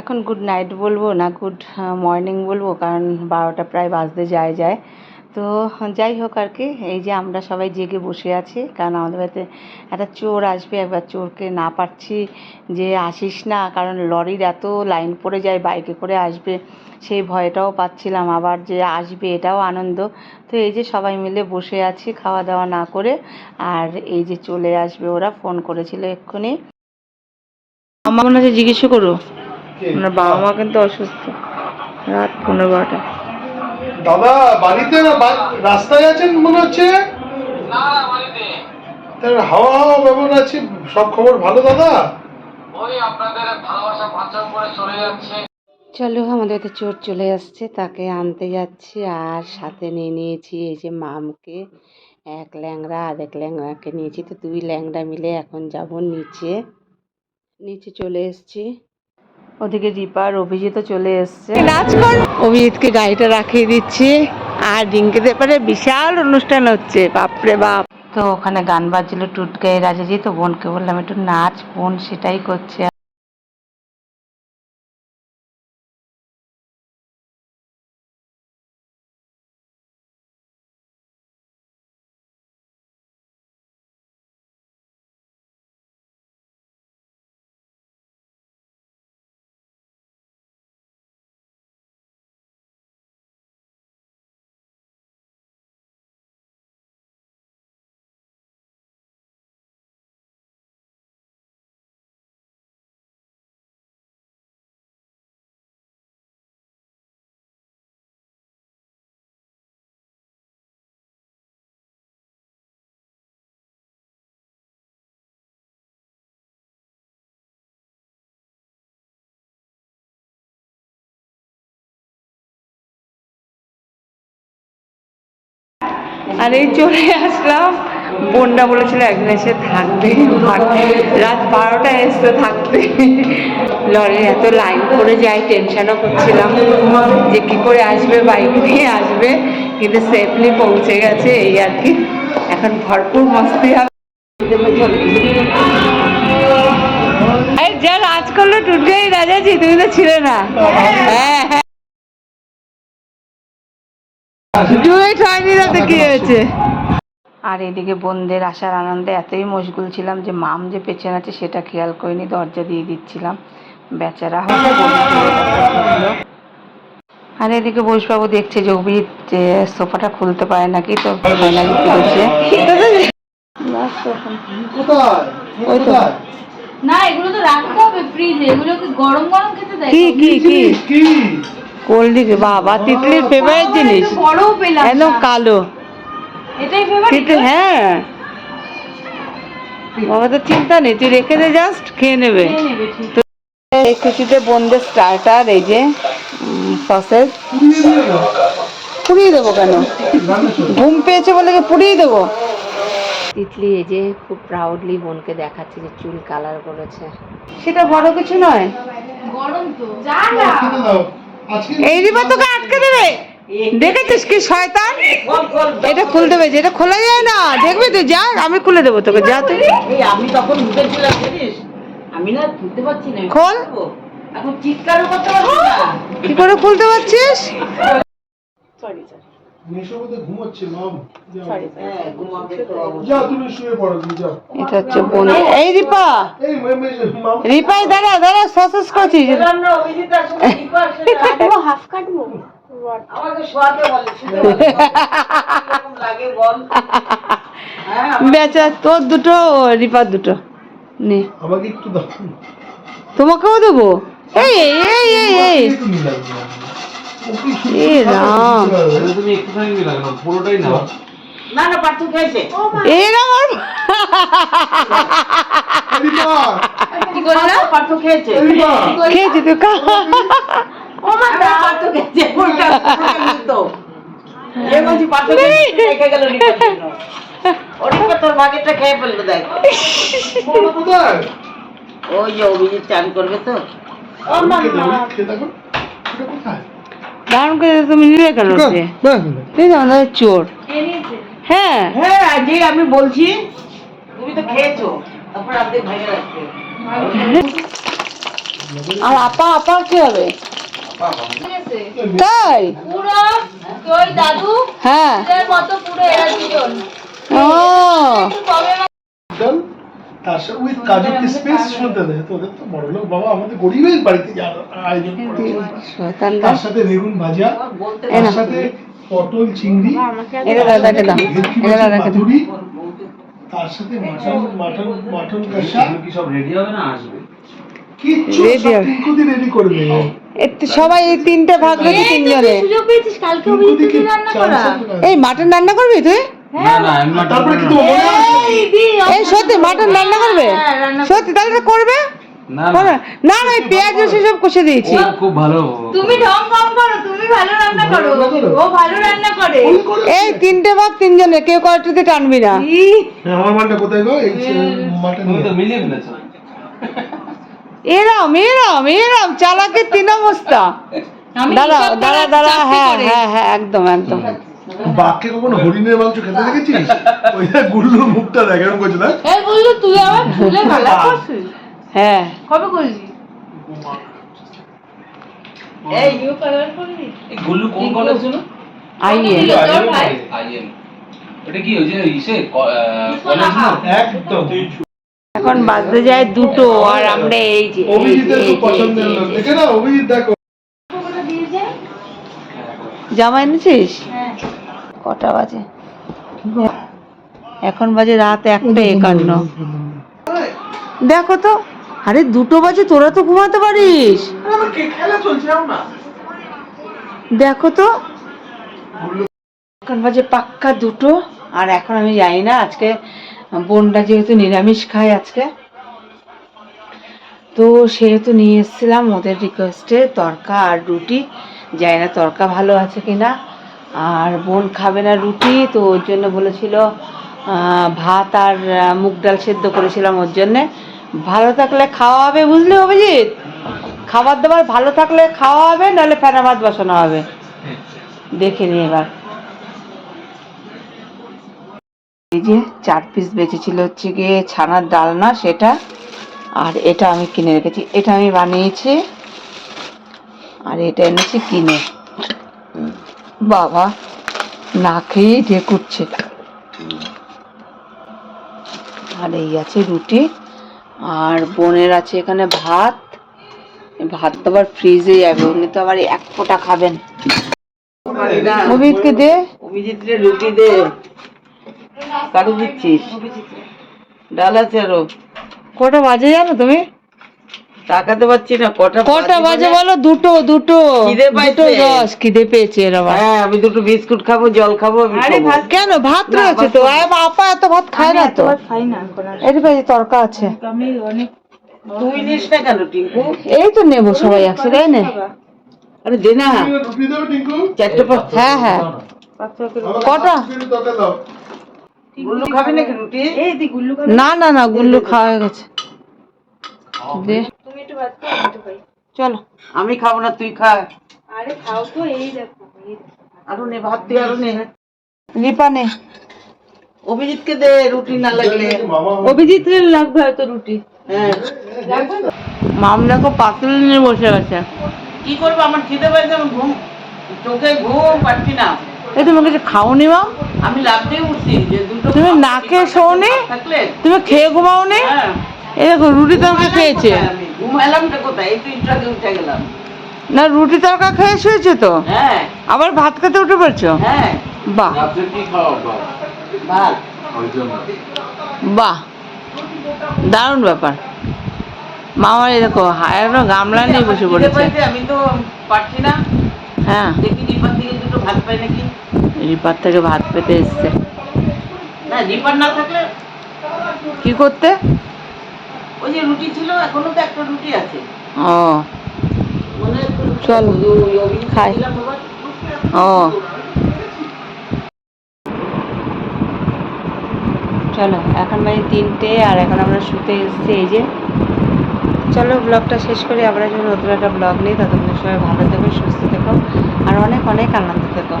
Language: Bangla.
এখন গুড নাইট বলব না গুড মর্নিং বলব, কারণ বারোটা প্রায় বাজতে যায় যায়। তো যাই হোক আর কি, এই যে আমরা সবাই জেগে বসে আছি, কারণ আমাদের বাড়িতে একটা চোর আসবে, একবার চোরকে না পারছি যে আসিস না, কারণ লরির এত লাইন পড়ে যায় বাইকে করে আসবে, সেই ভয়টাও পাচ্ছিলাম, আবার যে আসবে এটাও আনন্দ। তো এই যে সবাই মিলে বসে আছি, খাওয়া দাওয়া না করে, আর এই যে চলে আসবে ওরা ফোন করেছিল এক্ষুনি। আমার মনে হচ্ছে জিজ্ঞেস করো। ওনার বাবা মা কিন্তু অসুস্থ। রাত পনেরো বারোটা। দাদা বাড়িতে না রাস্তায় আছেন মনে হচ্ছে? তার হাওয়া হাওয়া ব্যাপার আছে সব খবর ভালো দাদা? চলো আমাদের তো চোর চলে আসছে তাকে আনতে যাচ্ছি আর সাথে নিয়ে নিয়েছি এই যে মামকে। এক ল্যাংড়া আর এক ল্যাংড়াকে নিয়েছি তো দুই ল্যাংড়া মিলে এখন যাব নিচে। নিচে চলে এসেছি। ওদিকে রিপার অভিজিৎ চলে এসছে। নাচ কর অভিজিৎকে গাড়িটা রাখিয়ে দিচ্ছি। আর রিঙ্কিতে পারে বিশাল অনুষ্ঠান হচ্ছে বাপরে বাপ। তো ওখানে গান বাজছিল টুটকাই রাজাজি তো বোনকে বললাম একটু নাচ বোন সেটাই করছে। আর এই চলে আসলাম। বোনটা বলেছিল একদিন এসে থাকবে। রাত বারোটা এসে থাকতে লরির এত লাইন পড়ে যায় টেনশনও করছিলাম যে কি করে আসবে, বাইক নিয়ে আসবে। কিন্তু সেফলি পৌঁছে গেছে এই আর কি। এখন ভরপুর মস্তি হবে। যা রাজ করল টুটকাই রাজাজি তুমি তো ছিলে না। হ্যাঁ হ্যাঁ। ডুয়েট হয়নি তাতে কি হয়েছে? আর এদিকে বোনদের আসার আনন্দে এতই মশগুল ছিলাম যে মাম যে পেছনে আছে সেটা খেয়াল করিনি দরজা দিয়ে দিচ্ছিলাম। বেচারা হয়তো। আর এদিকে বৈশবাবু দেখছে যে অভিজিৎ যে সোফাটা খুলতে পারে নাকি তো ফাইনালি ওই। না এগুলো তো রাখতে হবে ফ্রিজে এগুলোকে গরম গরম খেতে দেয়। কি কি কি? কি? কোল্ড ড্রিঙ্ক বাবা তিতলির ফেভারিট জিনিস। একদম কালো। তিতলি হ্যাঁ। বাবা তো চিন্তা নেই তুই রেখে দে জাস্ট খেয়ে নেবে। এই খুশিতে বোনদের স্টার্টার এই যে সসেজ পুড়িয়ে দেবো কেন? ঘুম পেয়েছে বলে কি পুড়িয়ে দেবো? তিতলি এই যে খুব প্রাউডলি বোনকে দেখাচ্ছে যে চুল কালার করেছে। সেটা বড় কিছু নয়। গরম তো। যা না। এই রিবা তোকে আটকে দেবে? দেখেছিস কি শয়তান? এটা খুলতে হবে এটা খোলা যায় না। দেখবি তুই যা আমি খুলে দেবো তোকে যা তুই। আমি তখন উঠেছিলাম জানিস? আমি না খুলতে পারছি না খোল। এখন চিৎকারও করতে পারছি কি করে খুলতে পারছিস? সরি বোধহয় ঘুমোচ্ছে মাম যাও। হ্যাঁ এটা হচ্ছে বোন এই রিপা! এই মে- মে- মাম রিপাই দাঁড়া দাঁড়া সসেস হাফ কাটবো হ্যাঁ বেচা তোর দুটো রিপার দুটো। নে। আমাকে একটু দাও। তোমাকেও দেবো? এই এই এই এই। রাম। তুমি একটুখানি কেন? পুরোটাই নাও। না না পার্থ খেয়েছে। এরম আর কি করল? পার্থ খেয়েছে। রিপা, খেয়েছি তুই খা। ও মা পার্থ খেয়েছে। উল্টা উল্টা তো এ বলছি পার্থ খেয়েছে রেখে গেল রিপার জন্য। ও রিপা তোর ভাগেরটা খেয়ে ফেলবে দেখ। ওই যে অভিজিৎ চান করবে তো। খেয়ে দাও, খেয়ে দেখো। কোথায়? দারুণ করে তুমি নিলে কেন তুই তো আমাদের চোর। হ্যাঁ। হ্যাঁ যে আমি বলছি তুমি তো খেয়েছো। তারপর ভেঙে রাখছে আর আপা আপা কি হবে? তাই? পুরো তোর দাদু হ্যাঁ। মতো পুরো এরা দুজন। ও। তার সাথে উইথ কাজু কিসমিস শুনতে দেয় তোদের তো বড় লোক বাবা আমাদের গরিবের বাড়িতে আয়োজন করেছে। তার সাথে বেগুন ভাজা তার সাথে পটল চিংড়ি এটা দাদাকে দাও। এটা দাদাকে দাও। তার সাথে মাটন মাটন মাটন কষা। কি সব রেডি হবে না আসবে? কিচ্ছু সব টিঙ্কুদি রেডি করবে। সবাই এই তিনটে ভাগ তিনজনে। সাথে এই মাটন রান্না করবি তুই? এই সত্যি মাটন রান্না করবে? হ্যাঁ, সত্যি তাহলে তো করবে? না না। পেঁয়াজ রসুন সব কষে দিয়েছি। খুব ভালো। তুমি ঢং কম করো তুমি ভালো রান্না করো। ও ভালো রান্না করে। এই তিনটে ভাগ তিনজনে কেউ কয়টাতে টানবি না। ই, আমার মানটা কোথায় গো? এই তুমি তো মিলিয়ে ফেলেছো। এরাম এরাম এরাম চালাকের তিন অবস্থা। আমি দাঁড়া দাঁড়া দাঁড়া হ্যাঁ হ্যাঁ হ্যাঁ একদম একদম। বাঘকে কখনো হরিণের মাংস খেতে দেখেছিস? ওই যে গুল্লুর মুখটা দেখ এরকম করছে না এই বলল তুই আমার ফুলে ভালো করছিস হ্যাঁ। কবে করলি? এই নিউ কালার করলি? গুল্লু কোন কলেজ ছিল আইয়ে ছিল তোর ভাই আইএম এটা কি ওই যে ইসে কলেজ না? একদম। এখন বাজতে যায় দুটো আর আমরা এই যে অভিজিতের খুব পছন্দের লোক। দেখে না অভিজিৎ দেখো। জামা এনেছিস? হ্যাঁ কটা বাজে? এখন বাজে রাত একটা একান্ন। দেখো তো, আরে দুটো বাজে, তোরা তো ঘুমাতে পারিস। দেখো তো, এখন বাজে পাক্কা দুটো, আর এখন আমি জানি না, আজকে বোনটা যেহেতু নিরামিষ খায় আজকে, তো সেহেতু নিয়ে এসেছিলাম ওদের রিকোয়েস্টে তরকা আর রুটি জানি না তরকা ভালো আছে কিনা। আর বোন খাবে না রুটি, তো ওর জন্য বলেছিল ভাত আর মুগ ডাল সেদ্ধ করেছিলাম ওর জন্যে। ভালো থাকলে খাওয়া হবে বুঝলি অভিজিৎ? খাবার দাবার ভালো থাকলে খাওয়া হবে নাহলে ফেনা ভাত বসানো হবে। দেখে নি এবার। এই যে চার পিস বেঁচেছিল হচ্ছে গিয়ে ছানার ডালনা সেটা, আর এটা আমি কিনে রেখেছি। এটা আমি বানিয়েছি, আর এটা এনেছি কিনে। বাবা না খেয়ে খেয়েই ঢেকুচ্ছে আর এই আছে রুটি আর বোনের আছে এখানে ভাত। ভাত তো আবার ফ্রিজে যাবে উনি তো আবার এক ফোঁটা খাবেন। অভিজিৎকে দে। অভিজিৎরে রুটি দে। কারু দিচ্ছিস? ডাল আছে আরও। কটা বাজে জানো তুমি? তাকাতে পারছি না কটা কটা বাজে বলো? দুটো দুটো। দুটো দশ খিদে পেয়েছে এর আবার হ্যাঁ আমি দুটো বিস্কুট খাব জল খাব। কেন? ভাত রয়েছে তো। আপা এত ভাত খায় না তো। খাই না এখন আর। এর পেয়ে তরকা আছে। আমি অনেক তুই নিস না কেন টিঙ্কু? এই তো নেব সবাই একশো তাই না? আরে দে না। রুটি চারটে পাঁচ হ্যাঁ হ্যাঁ। কটা? গুল্লু খাবি নাকি রুটি? এই দি গুল্লু খাবে। না না না গুল্লু খাওয়া হয়ে গেছে। দে। ভাত খাও আমি একটু খাই চলো। আমি খাব না তুই খা। আরে খাও তো এই দেখো আরও নে ভাত তুই আরও নে। রিপা নে। অভিজিৎকে দে রুটি না লাগলে। অভিজিৎ লাগবে হয়তো রুটি। হ্যাঁ। মাম দেখো পাতল নিয়ে বসে গেছে কি করব আমার খিদে পাইছে আমার ঘুম চোখে ঘুম পাচ্ছি না। এই তুমি কিছু খাওনি মাম? আমি লাভ দিয়ে উঠছি যে দুটো তুমি না খেয়ে শোনি তুমি খেয়ে ঘুমাওনি? হ্যাঁ। এই দেখো রুটি তরকা খেয়েছে। একটু না রুটি তরকা খেয়ে শুয়েছে তো? হ্যাঁ। আবার ভাত খেতে উঠে পড়ছো? হ্যাঁ। বাহ। বাহ। দারুণ ব্যাপার। মামার দেখো একদম গামলা নিয়ে বসে পড়েছে। আমি তো পারছি না। হ্যাঁ। দেখি রিপার থেকে দুটো ভাত পাই নাকি? রিপার থেকে ভাত পেতে এসছে। না রিপার না থাকলে কি করতে? ওই যে রুটি ছিল এখনও তো একটা রুটি আছে। ও। মনে চল। খাই। ও। চলো এখন বাজে তিনটে আর এখন আমরা শুতে এসেছি এই যে। চলো ব্লগটা শেষ করি। আমরা যখন নতুন একটা ব্লগ নিই ততক্ষণ সবাই ভালো থেকো সুস্থ থেকো। আর অনেক অনেক আনন্দ থেকো।